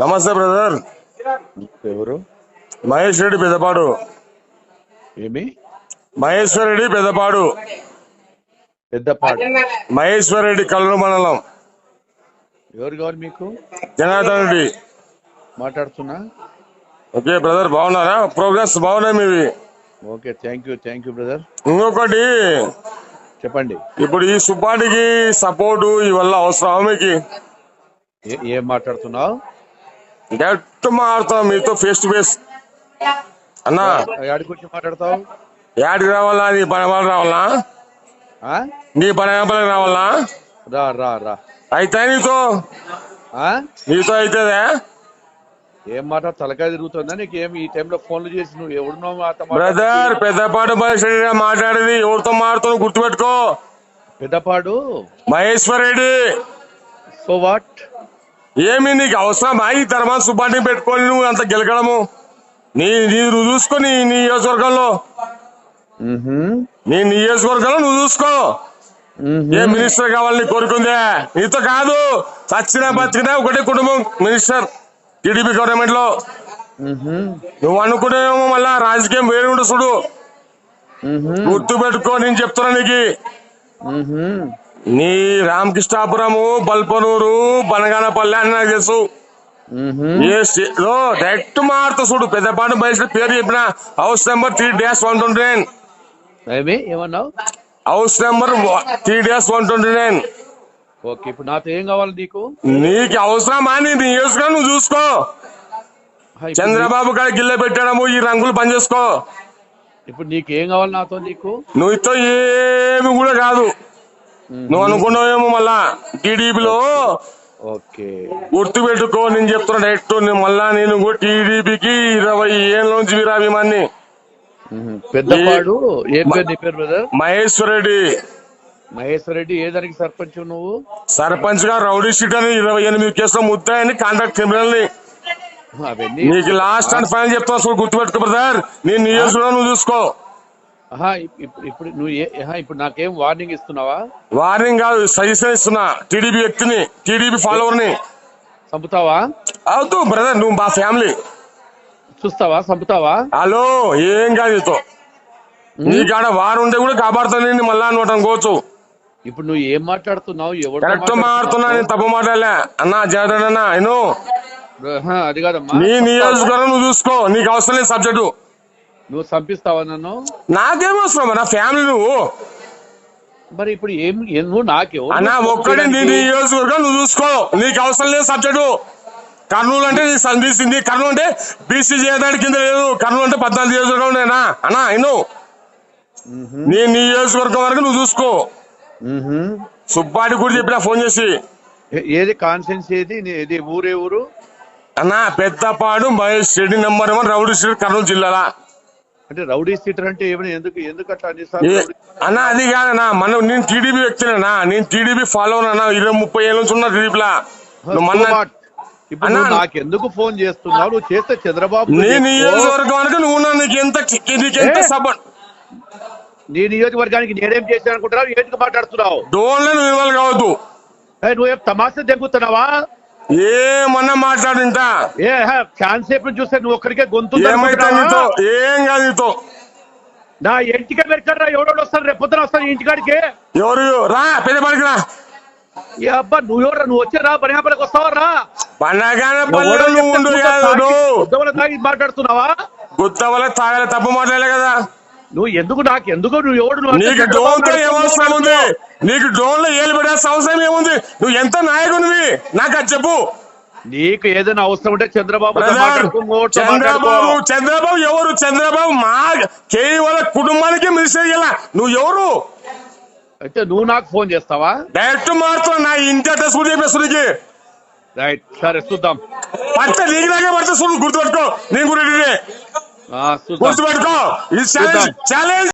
నమస్తే బ్రదర్. ఎవరు? మహేష్ రెడ్డి పెద్దపాడు. ఏమి? మహేశ్వర్ రెడ్డి పెద్దపాడు. పెద్దపాడు. మహేశ్వర్ రెడ్డి కల్లూరు మండలం. ఎవరు కావాలి మీకు? జనార్దన్ రెడ్డి. మాట్లాడుతున్నా? ఓకే బ్రదర్ బాగున్నారా? ప్రోగ్రెస్ బాగున్నాయి మీవి. Okay thank you thank you brother ఇంకొకటి చెప్పండి. ఇప్పుడు ఈ సుబ్బాటికి సపోర్టు ఇవల్ల అవసరం మీకు ఏ- మాట్లాడుతున్నావు? డైరెక్ట్ మారుతాం మీతో ఫేస్ టు ఫేస్ అన్నా. యాడికి వచ్చి మాట్లాడతావు? యాడికి రావాలా? నీ పని రావాలా? ఆ? నీ పని రావాలా? రా రా రా. అయితే నీతో? ఆ? నీతో అవుతుందా ఏం మాట తలకాయ తిరుగుతుందా నీకు? ఏం ఈ టైంలో ఫోన్లు చేసి నువ్వు ఎవడున్నావు బ్రదర్ పెద్దపాటు గారు మాట్లాడేది. ఎవరితో మారుతావు గుర్తుపెట్టుకో. పెద్దపాడు మహేశ్వర్ రెడ్డి. సో వాట్ ఏమి నీకు అవసరమా? ఈ తర్వాత సుబ్బాటిని పెట్టుకొని నువ్వు అంత గెలకడము నీ నీ నువ్వు చూసుకో నీ నీ నియోజకవర్గంలో నీ నియోజకవర్గంలో నువ్వు చూసుకో. ఏ మినిస్టర్ కావాలని కోరుకుందే? నీతో కాదు. చచ్చినా బతికినా ఒకటే కుటుంబం మినిస్టర్. టీడీపీ గవర్నమెంట్లో నువ్వు అనుకునేమో మళ్ళా రాజకీయం వేరే ఉండదు చూడు. గుర్తు పెట్టుకో నేను చెప్తున్నా నీకు. నీ రామకృష్ణాపురము బల్పనూరు బనగానపల్లి అని నాకు తెలుసు. డైరెక్ట్ మారుతా చూడు. పెద్దపాటు బయట పేరు చెప్పిన house number three dash one twenty nine. ఏమన్నావు? House number three dash one twenty nine. Okay ఇప్పుడు నాతో ఏం కావాలి నీకు? నీకు అవసరమా నీ నియోజకవర్గం నువ్వు చూసుకో. చంద్రబాబు గారి గిల్లె పెట్టడము ఈ రంగులు పని చేసుకో. ఇప్పుడు నీకు ఏం కావాలి నాతో నీకు? నువ్వుతో ఏమి కూడా కాదు. నువ్వు అనుకున్నావేమో మళ్ళా టీడీపీలో? ఓకే. గుర్తు పెట్టుకో నేను చెప్తున్నా డైరెక్ట్ నేను మళ్ళా నేను టీడీపీకి ఇరవై ఏళ్ళ నుంచి వీరాభిమాన్ని పెద్దపాడు ఏం పేరు నీ పేరు బ్రదర్ మహేశ్వర్ రెడ్డి. మహేశ్వర్ రెడ్డి ఏ దానికి సర్పంచ్ నువ్వు? సర్పంచ్గా రౌడీ షీట్ అని ఇరవై ఎనిమిది కేసులు ముద్దాయని కాంట్రాక్ట్ క్రిమినల్ని నీకు లాస్ట్ అండ్ ఫైనల్ చూడు గుర్తుపెట్టుకో బ్రదర్ నీ నియోజకవర్గం నువ్వు చూసుకో. ఇప్పుడు నువ్వు ఇప్పుడు నాకేం వార్నింగ్ ఇస్తున్నావా? వార్నింగ్ కాదు సజెషన్ ఇస్తున్నా. టీడీపీ వ్యక్తిని టీడీపీ ఫాలోవర్ని చంపుతావా? అవుతూ బ్రదర్ నువ్వు మా ఫ్యామిలీ. చూస్తావా? చంపుతావా? హలో ఏం కాదు నీతో. నీ కాడ వారు ఉంటే కూడా కాపాడుతాను మళ్ళా అనమాట అనుకోవచ్చు ఇప్పుడు నువ్వు ఏం మాట్లాడుతున్నావు? ఎవరితో కరెక్ట్ మారుతున్నా నేను తప్పు మాట్లాడలే. అన్నా జగన్ అన్న నేను అది కాదమ్మా. నీ నియోజకవర్గం నువ్వు చూసుకో నీకు అవసరం లేదు సబ్జెక్టు. నువ్వు చంపిస్తావా నన్ను? నాకేం అవసరం నా ఫ్యామిలీ నువ్వు. మరి ఇప్పుడు ఏం నువ్వు నాకెవరు అన్నా ఒక్కడే నీ నియోజకవర్గం నువ్వు చూసుకో. నీకు అవసరం లేదు సబ్జెక్టు. కర్నూలు అంటే నీ సంధి నీ కర్నూలు అంటే బీసీ చేయడానికి కింద లేదు. కర్నూలు అంటే పద్నాలుగు నియోజకవర్గం ఉండేనా అన్నా ఇను. నీ నియోజకవర్గం వరకు నువ్వు చూసుకో. సుబ్బాడి కూడా చెప్పిన ఫోన్ చేసి. ఏది కాన్సెన్స్ ఏది? ఏది ఊరే ఊరు? అన్నా Peddapadu Mahesh Reddy number one rowdy street Kurnool జిల్లాలా. అంటే రౌడీ సీటర్ అంటే ఏమైనా ఎందుకు ఎందుకు అట్లా అన్నా అది కాదన్నా మనం నేను టీడీపీ వ్యక్తినేనా నేను టీడీపీ ఫాలో అన్నా. ఇరవై ముప్పై ఏళ్ళ నుంచి ఉన్నా టీడీపీలా. what? ఇప్పుడు అన్నా, నువ్వు నాకు ఎందుకు ఫోన్ చేస్తున్నావు? నువ్వు చేస్తే చంద్రబాబు నీ చెప్పు. నియోజకవర్గానికి నువ్వు నా నీకు ఎంత నీకు ఎంత ఏ? సపోర్ట్? నీ నియోజకవర్గానికి నేనేం చేశాను అనుకుంటున్నావు? ఎందుకు మాట్లాడుతున్నావు? డోన్లే నువ్వు ఇన్వాల్వ్ కావద్దు. నువ్వేం తమాషా దెంగుతున్నావా ఏమన్నా మాట్లాడింటా ఏ సేపు చూస్తే నువ్వు ఒక్కడికే గొంతు ఏమైతే నీతో? ఏం కాదు నీతో. నా ఇంటికే పెడతారా ఎవడో వస్తారు రేపు పొద్దున వస్తాను ఇంటికాడికి. ఎవరు? రా పెద్దపాడికి రా. ఏ అబ్బా నువ్వు ఎవరు నువ్వు వచ్చి రా బనియాపల్లికి వస్తావా? రా. తాగి మాట్లాడుతున్నావా? గుత్త వల్ల తాగలే తప్పు మాట్లాడలే కదా. నువ్వు ఎందుకు నాకు ఎందుకు నువ్వు ఎవడు నీకు చంద్రబాబు డోన్తో నాయుడు ఏమవసరం ఉంది నీకు డోన్లో ఏలు పడేసిన అవసరం ఏముంది? నువ్వు ఎంత నాయకునివి నాకు అది చెప్పు. నీకు ఏదైనా అవసరం ఉంటే చంద్రబాబు చంద్రబాబు చంద్రబాబు ఎవరు? చంద్రబాబు మా కేవల కుటుంబానికి మినిస్టర్ ఇలా నువ్వు ఎవరు? అయితే నువ్వు నాకు ఫోన్ చేస్తావా? డైరెక్ట్ మారుతున్నా. నా ఇంటి అడ్రస్ కూడా చెప్పేస్తుంది నీకు. రైట్ సరే చూద్దాం. పట్ట నీకు నాకే పడితే చూడు గుర్తుపెట్టుకో. నేను కూడా Who's the way to go? Challenge! Challenge!